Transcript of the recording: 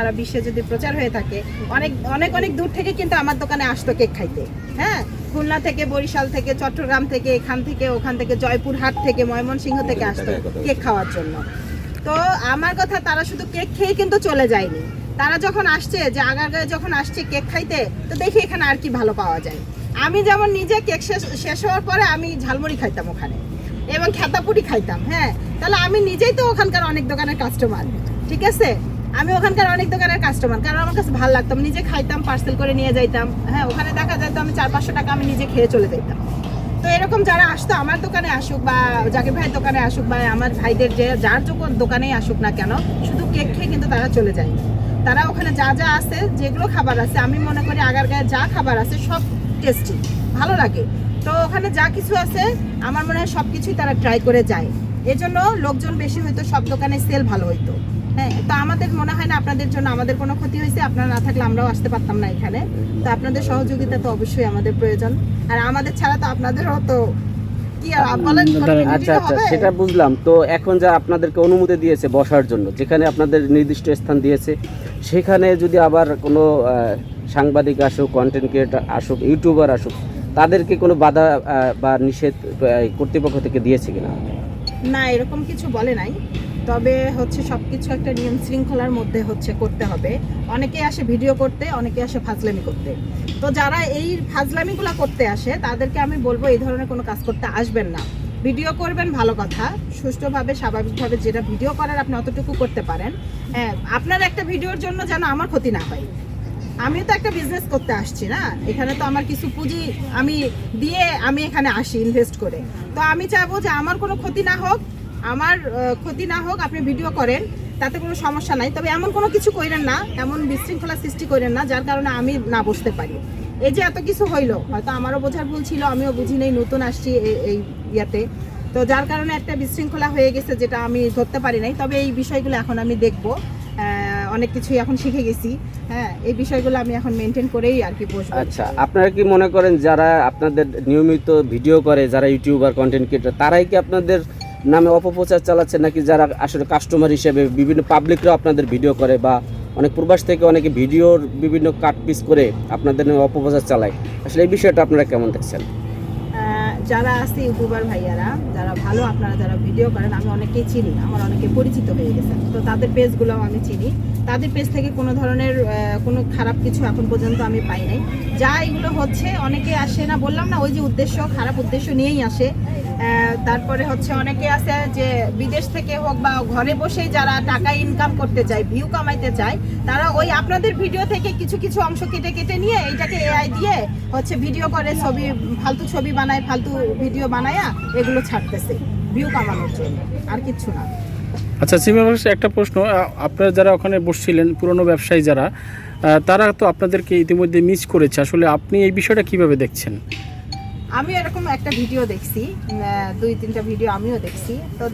সারা বিশ্বে যদি প্রচার হয়ে থাকে অনেক অনেক অনেক দূর থেকে কিন্তু আমার দোকানে আসতো কেক খাইতে। হ্যাঁ? খুলনা থেকে বরিশাল থেকে চট্টগ্রাম থেকে এখান থেকে ওখান থেকে জয়পুরহাট থেকে ময়মনসিংহ থেকে আসতো কেক খাওয়ার জন্য। তো আমার কথা তারা শুধু কেক খেয়ে কিন্তু চলে যায়নি। তারা যখন আসছে যে আগারগাঁয়ে যখন আসছে কেক খাইতে তো দেখি এখানে আর কি ভালো পাওয়া যায়। আমি যেমন নিজে কেক শেষ শেষ হওয়ার পরে আমি ঝালমুড়ি খাইতাম ওখানে এবং খেতাপুরি খাইতাম হ্যাঁ? তাহলে আমি নিজেই তো ওখানকার অনেক দোকানের কাস্টমার ঠিক আছে? আমি ওখানকার অনেক দোকানের কাস্টমার কারণ আমার কাছে ভালো লাগতাম নিজে খাইতাম পার্সেল করে নিয়ে যাইতাম। হ্যাঁ ওখানে দেখা যেত আমি চার পাঁচশো টাকা আমি নিজে খেয়ে চলে যেতাম তো এরকম যারা আসতো, আমার দোকানে আসুক বা জাকির ভাইয়ের দোকানে আসুক বা আমার ভাইদের যে, যার যখন দোকানেই আসুক না কেন, শুধু কেক খেয়ে কিন্তু তারা চলে যায়। তারা ওখানে যা যা আছে, যেগুলো খাবার আছে, আমি মনে করি আগার গায়ে যা খাবার আছে, সব টেস্টি ভালো লাগে। তো ওখানে যা কিছু আছে, আমার মনে হয় সব কিছুই তারা ট্রাই করে যায়। এজন্য লোকজন বেশি হইতো, সব দোকানে সেল ভালো হইতো। হ্যাঁ তো আমাদের মনে হয় না আপনাদের জন্য আমাদের কোনো ক্ষতি হয়েছে। আপনারা না থাকলে আমরাও আসতে পারতাম না এখানে। তো আপনাদের সহযোগিতা তো অবশ্যই আমাদের প্রয়োজন। আর আমাদের ছাড়া তো আপনাদেরও তো আচ্ছা আচ্ছা সেটা বুঝলাম। তো এখন যা আপনাদেরকে অনুমতি দিয়েছে বসার জন্য যেখানে আপনাদের নির্দিষ্ট স্থান দিয়েছে সেখানে যদি আবার কোনো সাংবাদিক আসুক কন্টেন্ট ক্রিয়েটার আসুক ইউটিউবার আসুক তাদেরকে কোনো বাধা বা নিষেধ কর্তৃপক্ষ থেকে দিয়েছে কিনা? না এরকম কিছু বলে নাই। তবে হচ্ছে সব কিছু একটা নিয়ম শৃঙ্খলার মধ্যে হচ্ছে করতে হবে। অনেকে আসে ভিডিও করতে, অনেকে আসে ফাজলামি করতে। তো যারা এই ফাজলামিগুলো করতে আসে, তাদেরকে আমি বলব এই ধরনের কোনো কাজ করতে আসবেন না। ভিডিও করবেন, ভালো কথা। সুষ্ঠুভাবে, স্বাভাবিকভাবে যেটা ভিডিও করার আপনি অতটুকু করতে পারেন। হ্যাঁ আপনার একটা ভিডিওর জন্য যেন আমার ক্ষতি না হয়। আমিও তো একটা বিজনেস করতে আসছি না? এখানে তো আমার কিছু পুঁজি আমি দিয়ে আমি এখানে আসি ইনভেস্ট করে। তো আমি চাইব যে আমার কোনো ক্ষতি না হোক আমার ক্ষতি না হোক আপনি ভিডিও করেন, তাতে কোনো সমস্যা নাই। তবে এমন কোনো কিছু করেন না, এমন বিশৃঙ্খলা সৃষ্টি করেন না, যার কারণে আমি না বসতে পারি। এই যে এত কিছু হইল, হয়তো আমারও বোঝার ভুল ছিল, আমিও বুঝি নেই, নতুন আসছি এই ইয়াতে। তো যার কারণে একটা বিশৃঙ্খলা হয়ে গেছে, যেটা আমি ধরতে পারি নাই। তবে এই বিষয়গুলো এখন আমি দেখব। অনেক কিছুই এখন শিখে গেছি। হ্যাঁ এই বিষয়গুলো আমি এখন মেনটেন করেই আর কি বসবো। আচ্ছা আপনারা কি মনে করেন যারা আপনাদের নিয়মিত ভিডিও করে, যারা ইউটিউবার কন্টেন্ট ক্রিয়েটার তারাই কি আপনাদের নামে অপপ্রচার চালাচ্ছে নাকি যারা আসলে কাস্টমার হিসেবে বিভিন্ন পাবলিকরাও আপনাদের ভিডিও করে বা অনেক প্রবাস থেকে অনেকে ভিডিওর বিভিন্ন কাট পিস করে আপনাদের নামে অপপ্রচার চালায়। আসলে এই বিষয়টা আপনারা কেমন দেখছেন? যারা আছে ইউটিউবার ভাইয়ারা, যারা ভালো আপনারা যারা ভিডিও করেন, আমি অনেকেই চিনি, আমার অনেকে পরিচিত হয়ে গেছে। তো তাদের পেজগুলোও আমি চিনি। তাদের পেজ থেকে কোনো ধরনের কোনো খারাপ কিছু এখন পর্যন্ত আমি পাই নাই। যা এগুলো হচ্ছে, অনেকে আসে না, বললাম না, ওই যে উদ্দেশ্য, খারাপ উদ্দেশ্য নিয়েই আসে। তারপরে হচ্ছে অনেকে আছে যে বিদেশ থেকে হোক বা ঘরে বসেই যারা টাকা ইনকাম করতে চায় ভিউ কামাইতে চায় তারা ওই আপনাদের ভিডিও থেকে কিছু কিছু অংশ কেটে কেটে নিয়ে এইটাকে এআই দিয়ে হচ্ছে ভিডিও করে ছবি ফালতু ছবি বানায় ফালতু ভিডিও বানায়া এগুলো ছাড়তেছে ভিউ কামানোর জন্য আর কিচ্ছু না। আচ্ছা ভাই, একটা প্রশ্ন আপনারা যারা ওখানে বসছিলেন পুরনো ব্যবসায়ী যারা তারা তো আপনাদেরকে ইতিমধ্যে মিস করেছে আসলে আপনি এই বিষয়টা কীভাবে দেখছেন? আমি এরকম একটা ভিডিও দেখছি দুই তিনটা ভিডিও আমিও দেখছি। তো